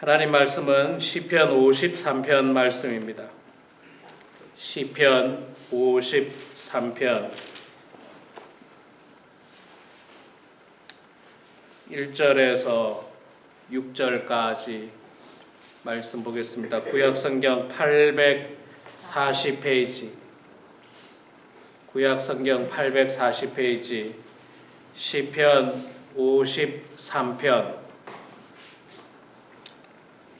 하나님 말씀은 시편 53편 말씀입니다. 시편 53편 1절에서 6절까지 말씀 보겠습니다. 구약 성경 840페이지 구약 성경 840페이지 시편 53편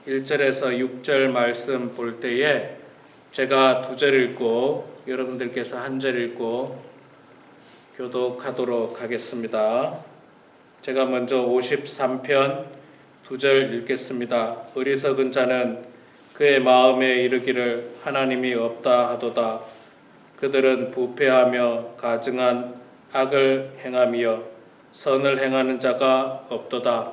1절에서 6절 말씀 볼 때에 제가 두 절 읽고 여러분들께서 한 절 읽고 교독하도록 하겠습니다. 제가 먼저 53편 두 절 읽겠습니다. 어리석은 자는 그의 마음에 이르기를 하나님이 없다 하도다. 그들은 부패하며 가증한 악을 행하며 선을 행하는 자가 없도다.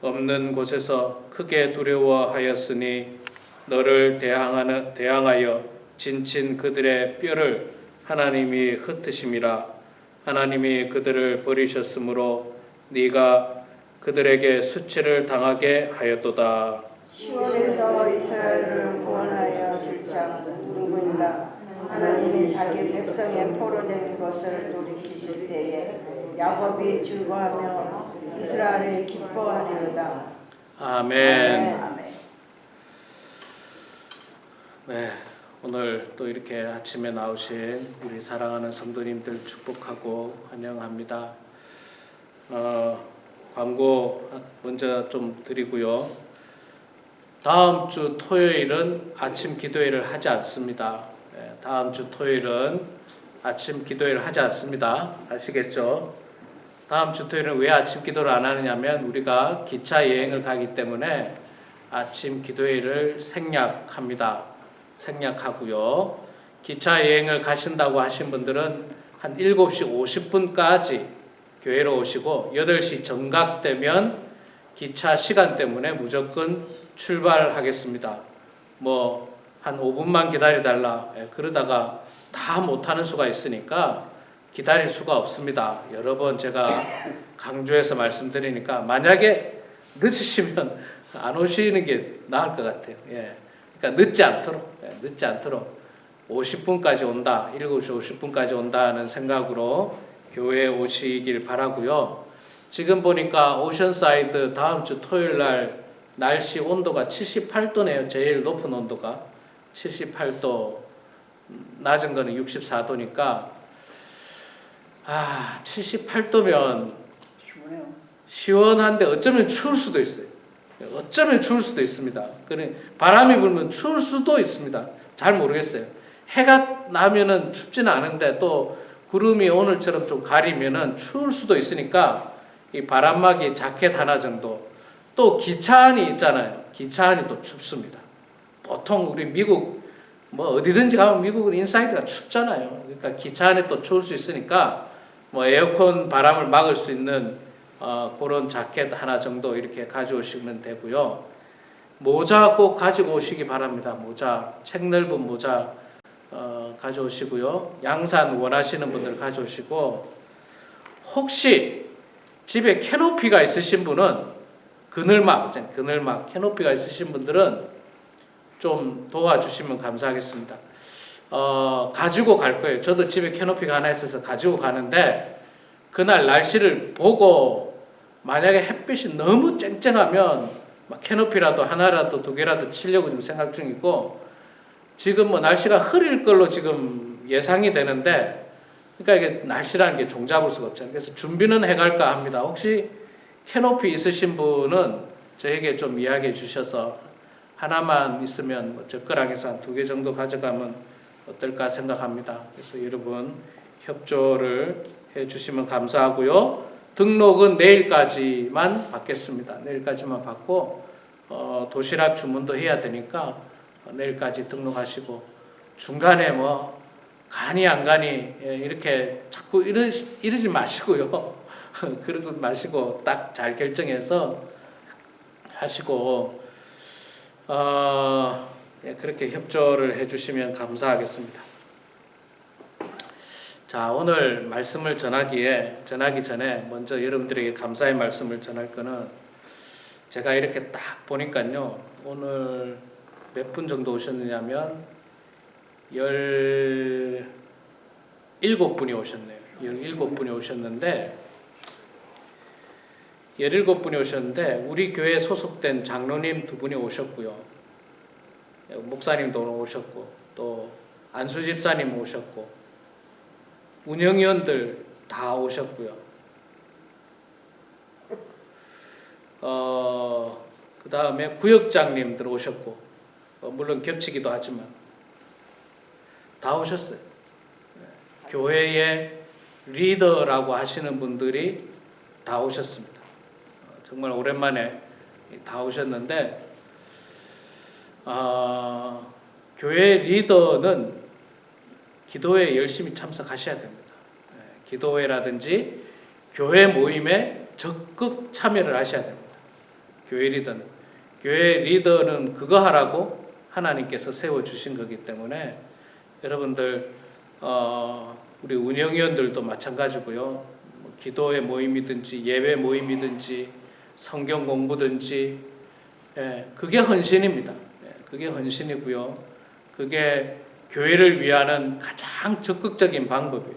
없는 곳에서 크게 두려워하였으니 너를 대항하는 대항하여 진친 그들의 뼈를 하나님이 흩으심이라 하나님이 그들을 버리셨으므로 네가 그들에게 수치를 당하게 하였도다. 시원에서 이스라엘을 구원하여 줄 자는 누구인가? 하나님이 자기 백성의 포로된 것을 돌이키실 때에 야곱이 즐거하며 이스라엘이 기뻐하리로다. 아멘. 네, 오늘 또 이렇게 아침에 나오신 우리 사랑하는 성도님들 축복하고 환영합니다. 어, 광고 먼저 좀 드리고요. 다음 주 토요일은 아침 기도회를 하지 않습니다. 네, 다음 주 토요일은 아침 기도회를 하지 않습니다. 아시겠죠? 다음 주 토요일은 왜 아침 기도를 안 하느냐면 우리가 기차 여행을 가기 때문에 아침 기도회를 생략합니다. 생략하고요. 기차 여행을 가신다고 하신 분들은 한 7시 50분까지 교회로 오시고 8시 정각 되면 기차 시간 때문에 무조건 출발하겠습니다. 뭐 한 5분만 기다려 달라. 예, 그러다가 다 못하는 수가 있으니까 기다릴 수가 없습니다. 여러 번 제가 강조해서 말씀드리니까 만약에 늦으시면 안 오시는 게 나을 것 같아요. 예. 그러니까 늦지 않도록 예, 늦지 않도록 50분까지 온다, 7시 50분까지 온다는 생각으로 교회에 오시길 바라고요. 지금 보니까 오션사이드 다음 주 토요일 날 날씨 온도가 78도네요. 제일 높은 온도가 78도, 낮은 거는 64도니까 아 78도면 시원한데 어쩌면 추울 수도 있어요. 어쩌면 추울 수도 있습니다. 그래 바람이 불면 추울 수도 있습니다. 잘 모르겠어요. 해가 나면은 춥지는 않은데 또 구름이 오늘처럼 좀 가리면은 추울 수도 있으니까 이 바람막이 자켓 하나 정도 또 기차 안이 있잖아요. 기차 안이 또 춥습니다. 보통 우리 미국 뭐 어디든지 가면 미국은 인사이드가 춥잖아요. 그러니까 기차 안에 또 추울 수 있으니까 뭐 에어컨 바람을 막을 수 있는 어, 그런 자켓 하나 정도 이렇게 가져오시면 되고요. 모자 꼭 가지고 오시기 바랍니다. 모자, 책 넓은 모자 어, 가져오시고요. 양산 원하시는 분들 가져오시고 혹시 집에 캐노피가 있으신 분은 그늘막. 그늘막 캐노피가 있으신 분들은 좀 도와주시면 감사하겠습니다. 어, 가지고 갈 거예요. 저도 집에 캐노피가 하나 있어서 가지고 가는데 그날 날씨를 보고 만약에 햇빛이 너무 쨍쨍하면 막 캐노피라도 하나라도 두 개라도 치려고 지금 생각 중이고 지금 뭐 날씨가 흐릴 걸로 지금 예상이 되는데 그러니까 이게 날씨라는 게 종잡을 수가 없잖아요. 그래서 준비는 해갈까 합니다. 혹시 캐노피 있으신 분은 저에게 좀 이야기해 주셔서 하나만 있으면 뭐 젓가락에서 한 두 개 정도 가져가면 어떨까 생각합니다. 그래서 여러분 협조를 해 주시면 감사하고요. 등록은 내일까지만 받겠습니다. 내일까지만 받고 어, 뭐 도시락 주문도 해야 되니까 어, 내일까지 등록하시고 중간에 뭐 가니 안 가니 예, 이렇게 자꾸 이러, 이러지 마시고요. 그러고 마시고 딱 잘 결정해서 하시고 어, 예, 그렇게 협조를 해주시면 감사하겠습니다. 자 오늘 말씀을 전하기에 전하기 전에 먼저 여러분들에게 감사의 말씀을 전할 거는 제가 이렇게 딱 보니까요 오늘 몇 분 정도 오셨느냐면 열 일곱 분이 오셨네요. 열일곱 분이 오셨는데 열일곱 분이 오셨는데 우리 교회 소속된 장로님 두 분이 오셨고요. 목사님도 오셨고 또 안수 집사님 오셨고 운영위원들 다 오셨고요. 어, 그 다음에 구역장님들 오셨고, 어, 물론 겹치기도 하지만, 다 오셨어요. 네. 교회의 리더라고 하시는 분들이 다 오셨습니다. 어, 정말 오랜만에 다 오셨는데, 어, 교회 리더는 기도회에 열심히 참석하셔야 됩니다. 예, 기도회라든지 교회 모임에 적극 참여를 하셔야 됩니다. 교회 리더는 교회 리더는 그거 하라고 하나님께서 세워 주신 거기 때문에 여러분들 어, 우리 운영위원들도 마찬가지고요. 뭐 기도회 모임이든지 예배 모임이든지 성경 공부든지 예, 그게 헌신입니다. 예, 그게 헌신이고요. 그게 교회를 위하는 가장 적극적인 방법이에요.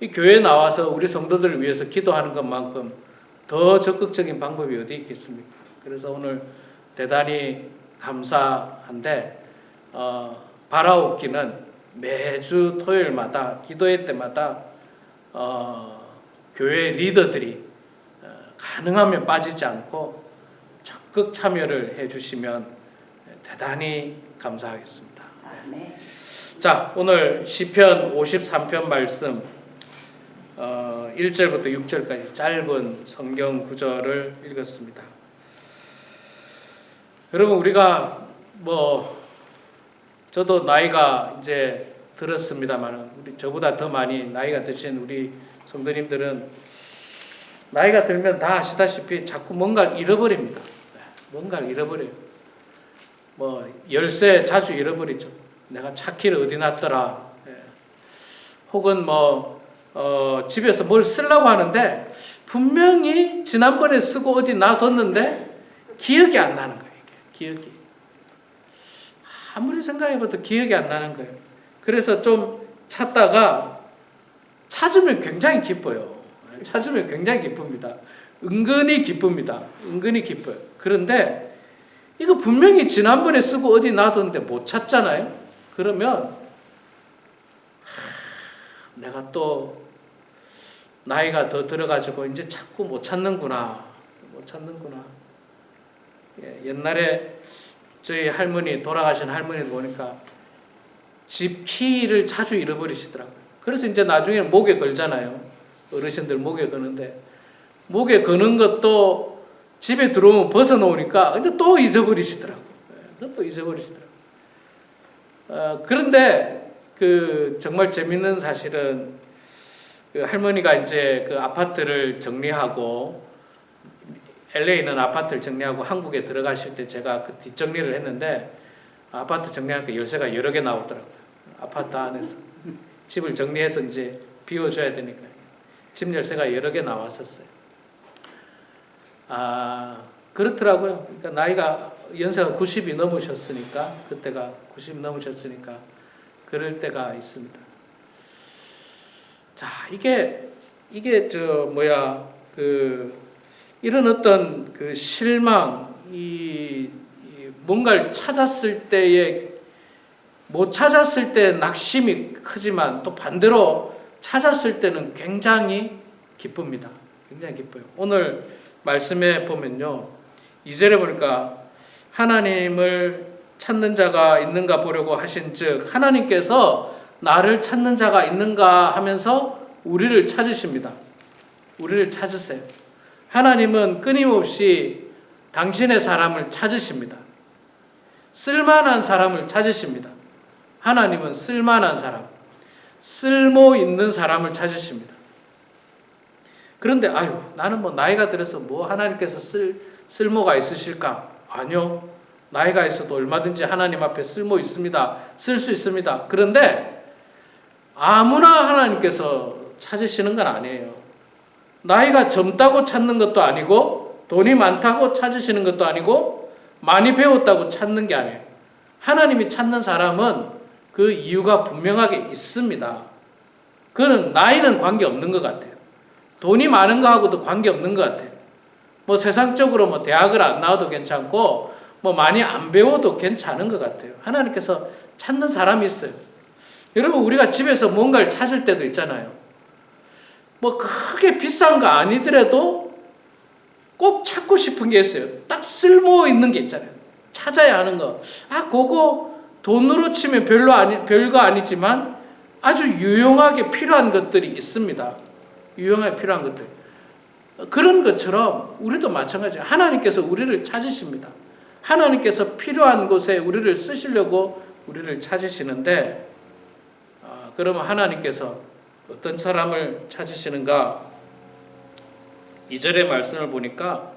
이 교회에 나와서 우리 성도들을 위해서 기도하는 것만큼 더 적극적인 방법이 어디 있겠습니까? 그래서 오늘 대단히 감사한데 어, 바라옵기는 매주 토요일마다 기도회 때마다 어, 교회 리더들이 어, 가능하면 빠지지 않고 적극 참여를 해주시면 대단히 감사하겠습니다. 자, 오늘 시편 53편 말씀 어, 1절부터 6절까지 짧은 성경 구절을 읽었습니다. 여러분 우리가 뭐 저도 나이가 이제 들었습니다만 우리 저보다 더 많이 나이가 드신 우리 성도님들은 나이가 들면 다 아시다시피 자꾸 뭔가를 잃어버립니다. 네, 뭔가를 잃어버려요. 뭐 열쇠 자주 잃어버리죠. 내가 차 키를 어디 놨더라. 예. 혹은 뭐 어, 집에서 뭘 쓰려고 하는데 분명히 지난번에 쓰고 어디 놔뒀는데 기억이 안 나는 거예요. 이게. 기억이 아무리 생각해봐도 기억이 안 나는 거예요. 그래서 좀 찾다가 찾으면 굉장히 기뻐요. 찾으면 굉장히 기쁩니다. 은근히 기쁩니다. 은근히 기뻐요. 그런데 이거 분명히 지난번에 쓰고 어디 놔뒀는데 못 찾잖아요. 그러면 하, 내가 또 나이가 더 들어가지고 이제 자꾸 못 찾는구나, 못 찾는구나. 예, 옛날에 저희 할머니 돌아가신 할머니 보니까 집 키를 자주 잃어버리시더라고요. 그래서 이제 나중에 목에 걸잖아요. 어르신들 목에 거는데 목에 거는 것도 집에 들어오면 벗어놓으니까 근데 또 잊어버리시더라고요. 예, 그것도 잊어버리시더라고요. 어, 그런데 그 정말 재밌는 사실은 그 할머니가 이제 그 아파트를 정리하고 LA 있는 아파트를 정리하고 한국에 들어가실 때 제가 그 뒷정리를 했는데 아파트 정리하니까 열쇠가 여러 개 나오더라고요. 아파트 안에서 집을 정리해서 이제 비워줘야 되니까 집 열쇠가 여러 개 나왔었어요. 아 그렇더라고요. 그러니까 나이가 연세가 90이 넘으셨으니까 그때가 90 넘으셨으니까 그럴 때가 있습니다. 자 이게 이게 저 뭐야 그 이런 어떤 그 실망 이, 이 뭔가를 찾았을 때에 못 찾았을 때 낙심이 크지만 또 반대로 찾았을 때는 굉장히 기쁩니다. 굉장히 기뻐요. 오늘 말씀에 보면요. 2절에 보니까 하나님을 찾는 자가 있는가 보려고 하신 즉 하나님께서 나를 찾는 자가 있는가 하면서 우리를 찾으십니다. 우리를 찾으세요. 하나님은 끊임없이 당신의 사람을 찾으십니다. 쓸만한 사람을 찾으십니다. 하나님은 쓸만한 사람, 쓸모 있는 사람을 찾으십니다. 그런데 아유 나는 뭐 나이가 들어서 뭐 하나님께서 쓸 쓸모가 있으실까? 아니요. 나이가 있어도 얼마든지 하나님 앞에 쓸모 있습니다. 쓸 수 있습니다. 그런데 아무나 하나님께서 찾으시는 건 아니에요. 나이가 젊다고 찾는 것도 아니고 돈이 많다고 찾으시는 것도 아니고 많이 배웠다고 찾는 게 아니에요. 하나님이 찾는 사람은 그 이유가 분명하게 있습니다. 그는 나이는 관계 없는 것 같아요. 돈이 많은 거하고도 관계 없는 것 같아요. 뭐 세상적으로 뭐 대학을 안 나와도 괜찮고 뭐 많이 안 배워도 괜찮은 것 같아요. 하나님께서 찾는 사람이 있어요. 여러분 우리가 집에서 뭔가를 찾을 때도 있잖아요. 뭐 크게 비싼 거 아니더라도 꼭 찾고 싶은 게 있어요. 딱 쓸모 있는 게 있잖아요. 찾아야 하는 거. 아, 그거 돈으로 치면 별로 아니 별거 아니지만 아주 유용하게 필요한 것들이 있습니다. 유용하게 필요한 것들. 그런 것처럼 우리도 마찬가지예요. 하나님께서 우리를 찾으십니다. 하나님께서 필요한 곳에 우리를 쓰시려고 우리를 찾으시는데 아, 그러면 하나님께서 어떤 사람을 찾으시는가? 2절의 말씀을 보니까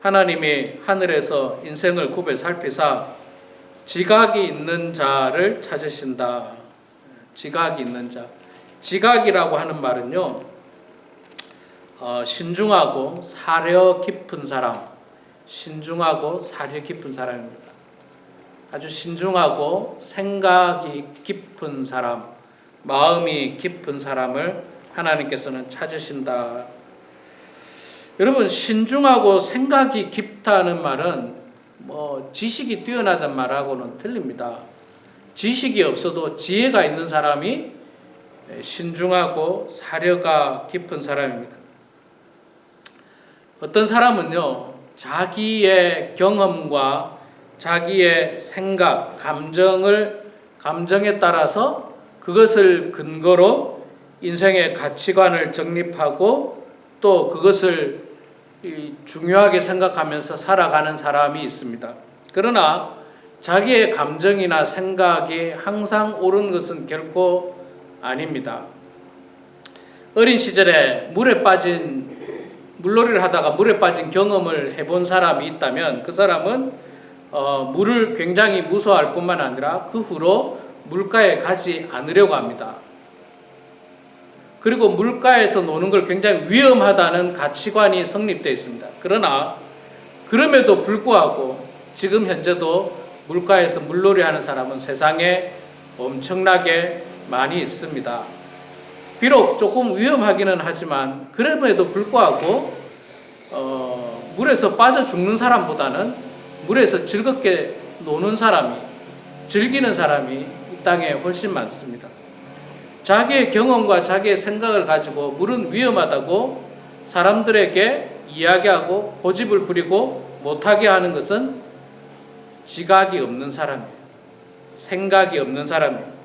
하나님이 하늘에서 인생을 굽에 살피사 지각이 있는 자를 찾으신다. 지각이 있는 자. 지각이라고 하는 말은요, 어, 신중하고 사려 깊은 사람, 신중하고 사려 깊은 사람입니다. 아주 신중하고 생각이 깊은 사람, 마음이 깊은 사람을 하나님께서는 찾으신다. 여러분, 신중하고 생각이 깊다는 말은 뭐 지식이 뛰어나단 말하고는 틀립니다. 지식이 없어도 지혜가 있는 사람이 신중하고 사려가 깊은 사람입니다. 어떤 사람은요, 자기의 경험과 자기의 생각, 감정을, 감정에 따라서 그것을 근거로 인생의 가치관을 정립하고 또 그것을 중요하게 생각하면서 살아가는 사람이 있습니다. 그러나 자기의 감정이나 생각이 항상 옳은 것은 결코 아닙니다. 어린 시절에 물에 빠진 물놀이를 하다가 물에 빠진 경험을 해본 사람이 있다면 그 사람은 어, 물을 굉장히 무서워할 뿐만 아니라 그 후로 물가에 가지 않으려고 합니다. 그리고 물가에서 노는 걸 굉장히 위험하다는 가치관이 성립되어 있습니다. 그러나 그럼에도 불구하고 지금 현재도 물가에서 물놀이 하는 사람은 세상에 엄청나게 많이 있습니다. 비록 조금 위험하기는 하지만 그럼에도 불구하고 어, 물에서 빠져 죽는 사람보다는 물에서 즐겁게 노는 사람이 즐기는 사람이 이 땅에 훨씬 많습니다. 자기의 경험과 자기의 생각을 가지고 물은 위험하다고 사람들에게 이야기하고 고집을 부리고 못하게 하는 것은 지각이 없는 사람이에요. 생각이 없는 사람이에요.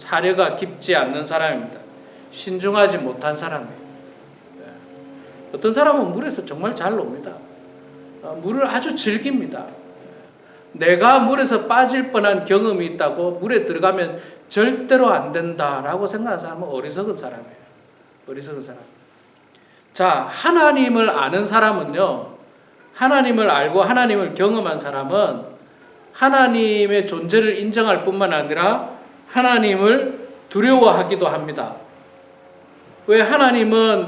예, 사려가 깊지 않는 사람입니다. 신중하지 못한 사람이에요. 예, 어떤 사람은 물에서 정말 잘 놉니다. 어, 물을 아주 즐깁니다. 내가 물에서 빠질 뻔한 경험이 있다고 물에 들어가면 절대로 안 된다라고 생각하는 사람은 어리석은 사람이에요. 어리석은 사람. 자, 하나님을 아는 사람은요, 하나님을 알고 하나님을 경험한 사람은 하나님의 존재를 인정할 뿐만 아니라 하나님을 두려워하기도 합니다. 왜 하나님은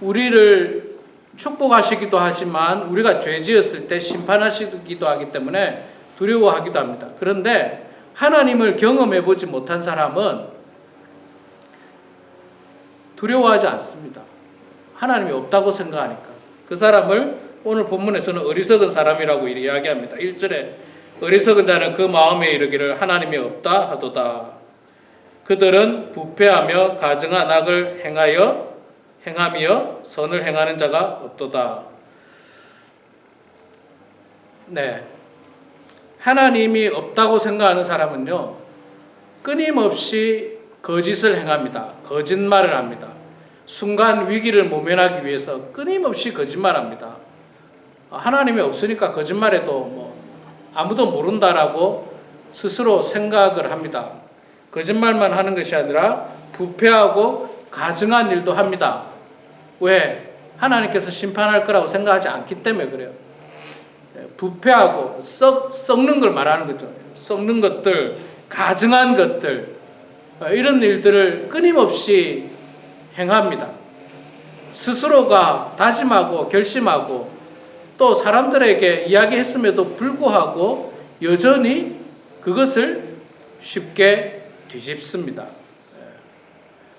우리를 축복하시기도 하지만 우리가 죄 지었을 때 심판하시기도 하기 때문에 두려워하기도 합니다. 그런데 하나님을 경험해 보지 못한 사람은 두려워하지 않습니다. 하나님이 없다고 생각하니까. 그 사람을 오늘 본문에서는 어리석은 사람이라고 이야기합니다. 1절에 어리석은 자는 그 마음에 이르기를 하나님이 없다 하도다. 그들은 부패하며 가증한 악을 행하여 행하며 선을 행하는 자가 없도다. 네. 하나님이 없다고 생각하는 사람은요, 끊임없이 거짓을 행합니다. 거짓말을 합니다. 순간 위기를 모면하기 위해서 끊임없이 거짓말합니다. 어, 하나님이 없으니까 거짓말해도 뭐 아무도 모른다라고 스스로 생각을 합니다. 거짓말만 하는 것이 아니라 부패하고 가증한 일도 합니다. 왜? 하나님께서 심판할 거라고 생각하지 않기 때문에 그래요. 예, 부패하고 썩, 썩는 걸 말하는 거죠. 썩는 것들, 가증한 것들, 어, 이런 일들을 끊임없이 행합니다. 스스로가 다짐하고 결심하고 또 사람들에게 이야기했음에도 불구하고 여전히 그것을 쉽게 뒤집습니다. 예.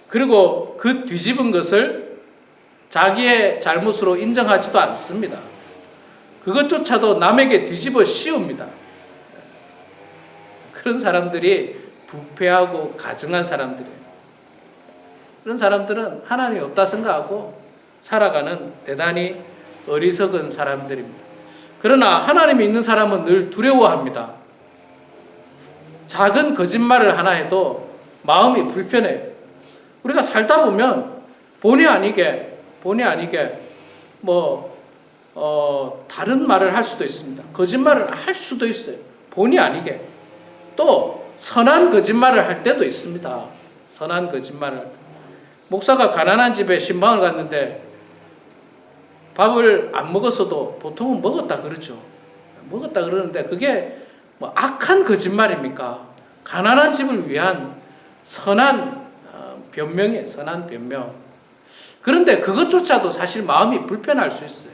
그리고 그 뒤집은 것을 자기의 잘못으로 인정하지도 않습니다. 그것조차도 남에게 뒤집어 씌웁니다. 그런 사람들이 부패하고 가증한 사람들이에요. 그런 사람들은 하나님이 없다 생각하고 살아가는 대단히 어리석은 사람들입니다. 그러나 하나님이 있는 사람은 늘 두려워합니다. 작은 거짓말을 하나 해도 마음이 불편해요. 우리가 살다 보면 본의 아니게 본의 아니게 뭐 어, 다른 말을 할 수도 있습니다. 거짓말을 할 수도 있어요. 본의 아니게 또 선한 거짓말을 할 때도 있습니다. 선한 거짓말을. 목사가 가난한 집에 신방을 갔는데 밥을 안 먹었어도 보통은 먹었다 그러죠. 먹었다 그러는데 그게 뭐 악한 거짓말입니까? 가난한 집을 위한 선한 어, 변명이에요. 선한 변명. 그런데 그것조차도 사실 마음이 불편할 수 있어요.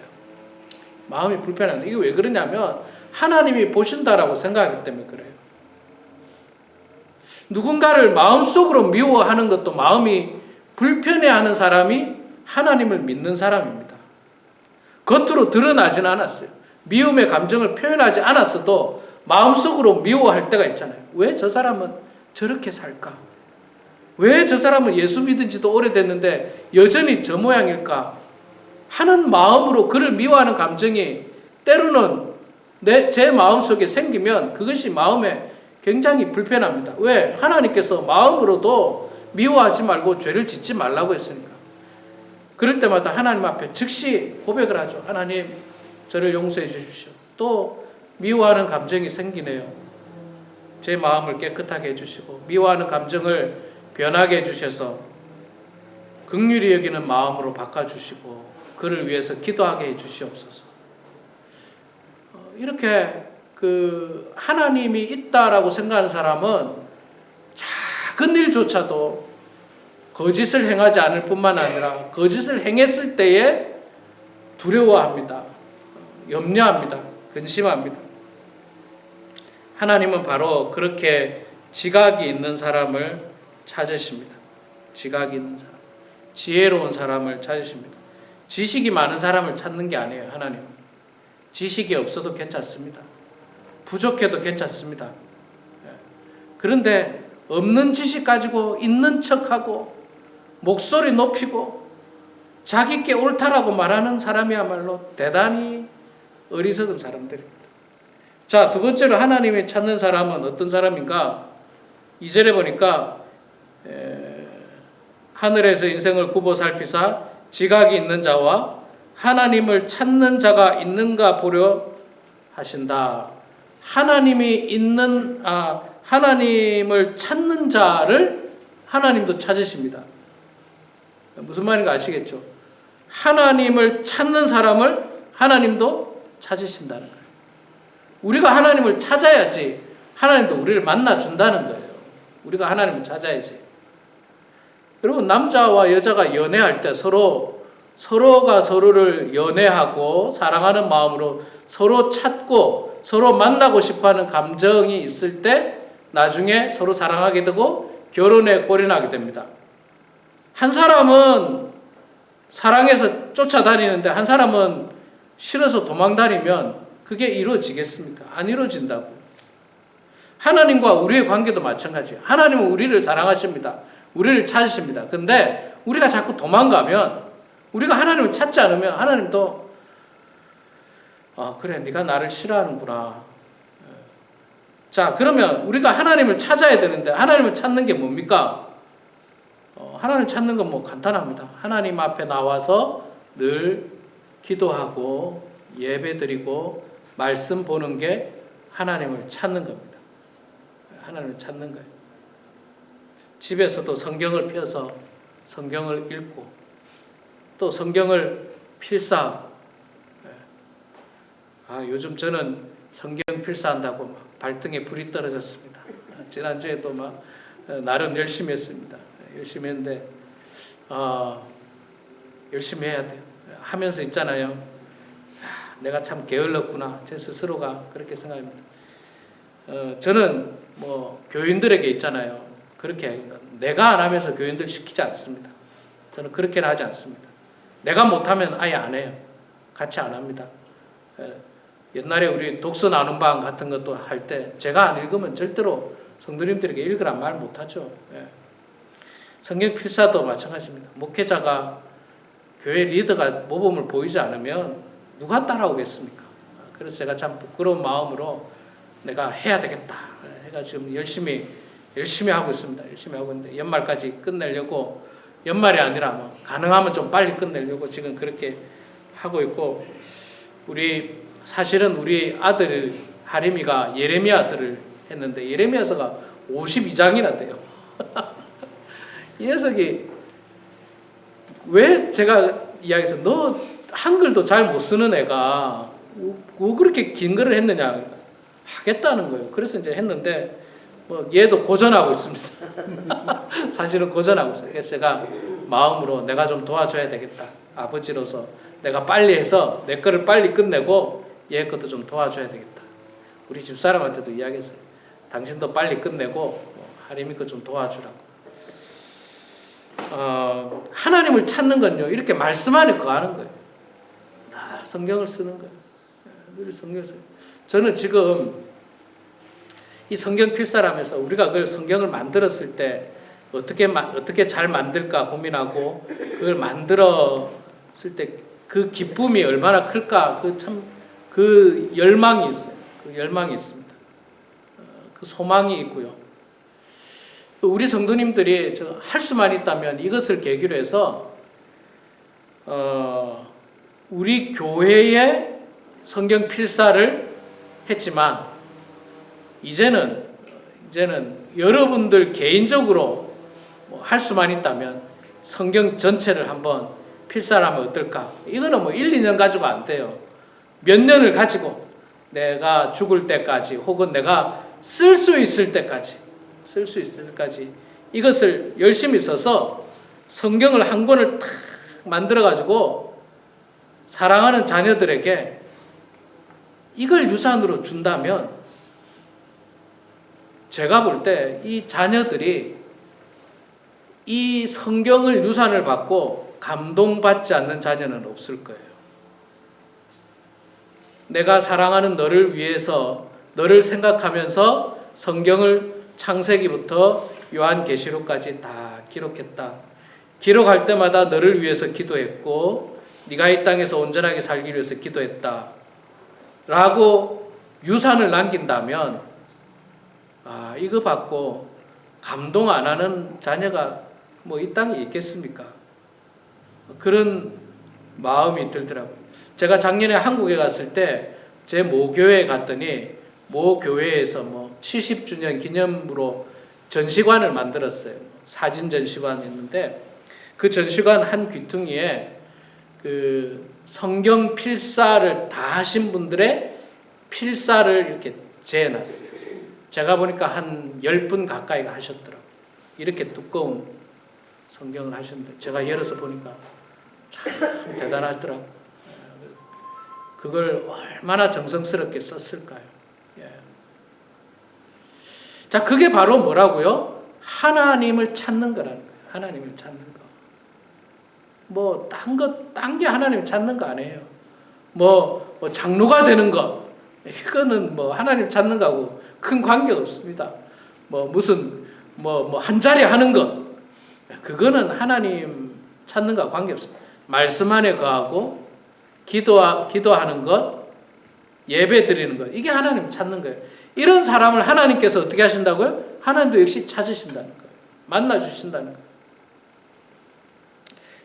마음이 불편한데 이게 왜 그러냐면 하나님이 보신다라고 생각하기 때문에 그래요. 누군가를 마음속으로 미워하는 것도 마음이 불편해하는 사람이 하나님을 믿는 사람입니다. 겉으로 드러나지는 않았어요. 미움의 감정을 표현하지 않았어도 마음속으로 미워할 때가 있잖아요. 왜 저 사람은 저렇게 살까? 왜 저 사람은 예수 믿은 지도 오래됐는데 여전히 저 모양일까? 하는 마음으로 그를 미워하는 감정이 때로는 내, 제 마음속에 생기면 그것이 마음에 굉장히 불편합니다. 왜? 하나님께서 마음으로도 미워하지 말고 죄를 짓지 말라고 했으니까. 그럴 때마다 하나님 앞에 즉시 고백을 하죠. 하나님, 저를 용서해 주십시오. 또 미워하는 감정이 생기네요. 제 마음을 깨끗하게 해주시고 미워하는 감정을 변하게 해주셔서 극률이 여기는 마음으로 바꿔주시고 그를 위해서 기도하게 해주시옵소서. 어, 이렇게 그 하나님이 있다라고 생각하는 사람은 작은 일조차도 거짓을 행하지 않을 뿐만 아니라 거짓을 행했을 때에 두려워합니다. 염려합니다. 근심합니다. 하나님은 바로 그렇게 지각이 있는 사람을 찾으십니다. 지각이 있는 사람. 지혜로운 사람을 찾으십니다. 지식이 많은 사람을 찾는 게 아니에요, 하나님은. 지식이 없어도 괜찮습니다. 부족해도 괜찮습니다. 예. 그런데 없는 지식 가지고 있는 척하고 목소리 높이고 자기께 옳다라고 말하는 사람이야말로 대단히 어리석은 사람들입니다. 자, 두 번째로 하나님이 찾는 사람은 어떤 사람인가? 2절에 보니까 에, 하늘에서 인생을 굽어 살피사 지각이 있는 자와 하나님을 찾는 자가 있는가 보려 하신다. 하나님이 있는 아 하나님을 찾는 자를 하나님도 찾으십니다. 무슨 말인가 아시겠죠? 하나님을 찾는 사람을 하나님도 찾으신다는 거예요. 우리가 하나님을 찾아야지 하나님도 우리를 만나 준다는 거예요. 우리가 하나님을 찾아야지. 여러분 남자와 여자가 연애할 때 서로 서로가 서로를 연애하고 사랑하는 마음으로 서로 찾고 서로 만나고 싶어하는 감정이 있을 때 나중에 서로 사랑하게 되고 결혼에 골인하게 됩니다. 한 사람은 사랑해서 쫓아다니는데 한 사람은 싫어서 도망다니면 그게 이루어지겠습니까? 안 이루어진다고. 하나님과 우리의 관계도 마찬가지예요. 하나님은 우리를 사랑하십니다. 우리를 찾으십니다. 근데 우리가 자꾸 도망가면 우리가 하나님을 찾지 않으면 하나님도 아 그래 네가 나를 싫어하는구나. 자 그러면 우리가 하나님을 찾아야 되는데 하나님을 찾는 게 뭡니까? 어, 하나님 찾는 건 뭐 간단합니다. 하나님 앞에 나와서 늘 기도하고 예배 드리고 말씀 보는 게 하나님을 찾는 겁니다. 하나님을 찾는 거예요. 집에서도 성경을 펴서 성경을 읽고 또 성경을 필사하고 예. 아, 요즘 저는 성경 필사한다고 막 발등에 불이 떨어졌습니다. 아, 지난주에도 막 어, 나름 열심히 했습니다. 열심히 했는데 어, 열심히 해야 돼요. 하면서 있잖아요. 아, 내가 참 게을렀구나. 제 스스로가 그렇게 생각합니다. 어, 저는 뭐 교인들에게 있잖아요. 그렇게 내가 안 하면서 교인들 시키지 않습니다. 저는 그렇게는 하지 않습니다. 내가 못하면 아예 안 해요. 같이 안 합니다. 예, 옛날에 우리 독서 나눔 방 같은 것도 할 때 제가 안 읽으면 절대로 성도님들에게 읽으란 말 못하죠. 예. 성경 필사도 마찬가지입니다. 목회자가 교회 리더가 모범을 보이지 않으면 누가 따라오겠습니까? 그래서 제가 참 부끄러운 마음으로 내가 해야 되겠다 해가 지금 열심히 열심히 하고 있습니다. 열심히 하고 있는데 연말까지 끝내려고 연말이 아니라 뭐 가능하면 좀 빨리 끝내려고 지금 그렇게 하고 있고 우리 사실은 우리 아들 하림이가 예레미야서를 했는데 예레미야서가 52장이나 돼요. 이 녀석이 왜 제가 이야기해서 너 한글도 잘 못 쓰는 애가 왜 그렇게 긴 글을 했느냐 하겠다는 거예요. 그래서 이제 했는데 뭐 얘도 고전하고 있습니다. 사실은 고전하고 있어요. 그래서 제가 마음으로 내가 좀 도와줘야 되겠다. 아버지로서 내가 빨리 해서 내 거를 빨리 끝내고 얘 것도 좀 도와줘야 되겠다. 우리 집사람한테도 이야기했어요. 당신도 빨리 끝내고 뭐 하림이 거 좀 도와주라고. 어, 하나님을 찾는 건요 이렇게 말씀 안에 거하는 거예요. 다 성경을 쓰는 거예요. 늘 성경을 써요. 저는 지금 이 성경 필사람에서 우리가 그걸 성경을 만들었을 때 어떻게 마, 어떻게 잘 만들까 고민하고 그걸 만들었을 때 그 기쁨이 얼마나 클까 그 참그 열망이 있어요. 그 열망이 있습니다. 어, 그 소망이 있고요. 우리 성도님들이 할 수만 있다면 이것을 계기로 해서 어, 우리 교회의 성경 필사를 했지만 이제는 이제는 여러분들 개인적으로 뭐 할 수만 있다면 성경 전체를 한번 필사를 하면 어떨까? 이거는 뭐 1, 2년 가지고 안 돼요. 몇 년을 가지고 내가 죽을 때까지 혹은 내가 쓸 수 있을 때까지 쓸 수 있을 때까지 이것을 열심히 써서 성경을 한 권을 탁 만들어 가지고 사랑하는 자녀들에게 이걸 유산으로 준다면 제가 볼 때 이 자녀들이 이 성경을 유산을 받고 감동받지 않는 자녀는 없을 거예요. 내가 사랑하는 너를 위해서 너를 생각하면서 성경을 창세기부터 요한계시록까지 다 기록했다. 기록할 때마다 너를 위해서 기도했고 네가 이 땅에서 온전하게 살기 위해서 기도했다. 라고 유산을 남긴다면 아, 이거 받고 감동 안 하는 자녀가 뭐 이 땅에 있겠습니까? 그런 마음이 들더라고요. 제가 작년에 한국에 갔을 때 제 모교회에 갔더니 모 교회에서 뭐 70주년 기념으로 전시관을 만들었어요. 사진 전시관이었는데 그 전시관 한 귀퉁이에 그 성경 필사를 다 하신 분들의 필사를 이렇게 재해놨어요. 제가 보니까 한 10분 가까이가 하셨더라고요. 이렇게 두꺼운 성경을 하셨는데 제가 열어서 보니까 참 대단하더라고요. 그걸 얼마나 정성스럽게 썼을까요? 예. 자, 그게 바로 뭐라고요? 하나님을 찾는 거라는 거예요. 하나님을 찾는 거. 뭐, 딴 것, 딴 게 하나님 찾는 거 아니에요. 뭐, 뭐, 장로가 되는 거. 이거는 뭐, 하나님 찾는 거하고 큰 관계 없습니다. 뭐, 무슨, 뭐, 뭐, 한 자리 하는 거. 그거는 하나님 찾는 거와 관계 없습니다. 말씀 안에 거하고, 기도, 기도하는 것, 예배 드리는 것. 이게 하나님 찾는 거예요. 이런 사람을 하나님께서 어떻게 하신다고요? 하나님도 역시 찾으신다는 거예요. 만나 주신다는 거예요.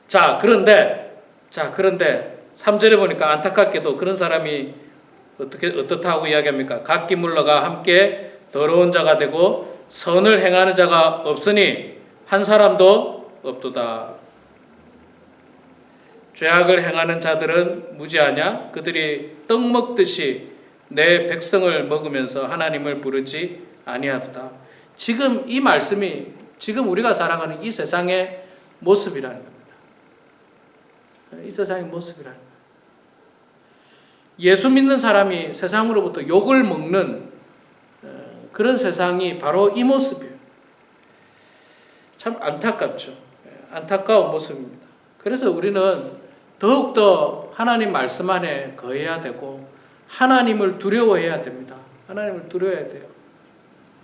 자, 그런데 자, 그런데 3절에 보니까 안타깝게도 그런 사람이 어떻게 어떻다고 이야기합니까? 각기 물러가 함께 더러운 자가 되고 선을 행하는 자가 없으니 한 사람도 없도다. 죄악을 행하는 자들은 무지하냐? 그들이 떡 먹듯이 내 백성을 먹으면서 하나님을 부르지 아니하도다. 지금 이 말씀이 지금 우리가 살아가는 이 세상의 모습이라는 겁니다. 이 세상의 모습이라는. 예수 믿는 사람이 세상으로부터 욕을 먹는 어, 그런 세상이 바로 이 모습이에요. 참 안타깝죠. 예, 안타까운 모습입니다. 그래서 우리는 더욱더 하나님 말씀 안에 거해야 되고 하나님을 두려워해야 됩니다. 하나님을 두려워해야 돼요.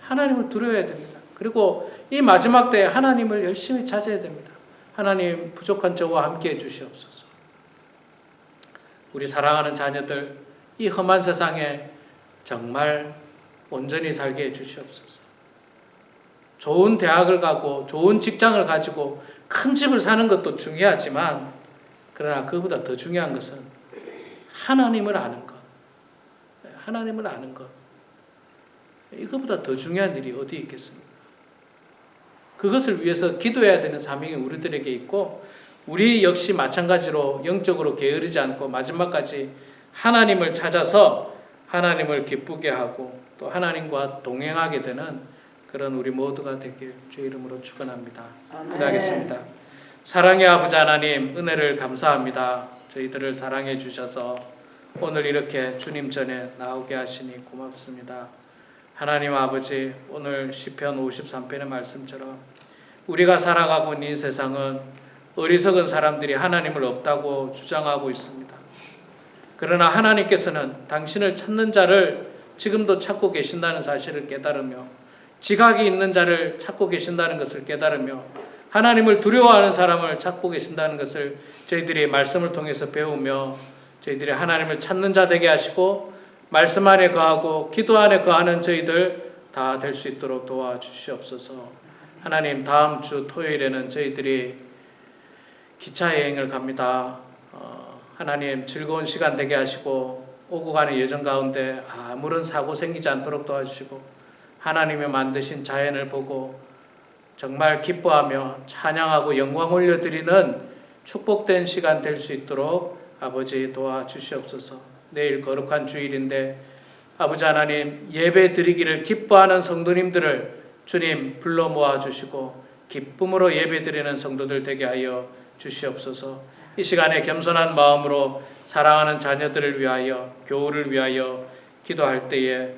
하나님을 두려워해야 됩니다. 그리고 이 마지막 때에 하나님을 열심히 찾아야 됩니다. 하나님 부족한 저와 함께 해 주시옵소서. 우리 사랑하는 자녀들 이 험한 세상에 정말 온전히 살게 해 주시옵소서. 좋은 대학을 가고 좋은 직장을 가지고 큰 집을 사는 것도 중요하지만 그러나 그보다 더 중요한 것은 하나님을 아는 것. 하나님을 아는 것. 이것보다 더 중요한 일이 어디 있겠습니까? 그것을 위해서 기도해야 되는 사명이 우리들에게 있고 우리 역시 마찬가지로 영적으로 게으르지 않고 마지막까지 하나님을 찾아서 하나님을 기쁘게 하고 또 하나님과 동행하게 되는 그런 우리 모두가 되길 주의 이름으로 축원합니다. 기도하겠습니다. 사랑의 아버지 하나님 은혜를 감사합니다. 저희들을 사랑해 주셔서 오늘 이렇게 주님 전에 나오게 하시니 고맙습니다. 하나님 아버지 오늘 시편 53편의 말씀처럼 우리가 살아가고 있는 이 세상은 어리석은 사람들이 하나님을 없다고 주장하고 있습니다. 그러나 하나님께서는 당신을 찾는 자를 지금도 찾고 계신다는 사실을 깨달으며 지각이 있는 자를 찾고 계신다는 것을 깨달으며 하나님을 두려워하는 사람을 찾고 계신다는 것을 저희들이 말씀을 통해서 배우며 저희들이 하나님을 찾는 자 되게 하시고 말씀 안에 거하고 기도 안에 거하는 저희들 다 될 수 있도록 도와주시옵소서. 하나님 다음 주 토요일에는 저희들이 기차 여행을 갑니다. 어, 하나님 즐거운 시간 되게 하시고 오고 가는 여정 가운데 아무런 사고 생기지 않도록 도와주시고 하나님이 만드신 자연을 보고 정말 기뻐하며 찬양하고 영광 올려드리는 축복된 시간 될 수 있도록 아버지 도와주시옵소서. 내일 거룩한 주일인데 아버지 하나님 예배 드리기를 기뻐하는 성도님들을 주님 불러 모아 주시고 기쁨으로 예배 드리는 성도들 되게 하여 주시옵소서. 이 시간에 겸손한 마음으로 사랑하는 자녀들을 위하여 교우를 위하여 기도할 때에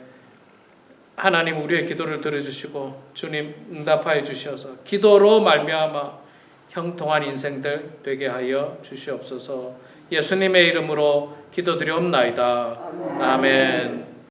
하나님 우리의 기도를 들어주시고 주님 응답하여 주셔서 기도로 말미암아 형통한 인생들 되게 하여 주시옵소서. 예수님의 이름으로 기도드리옵나이다. 아멘.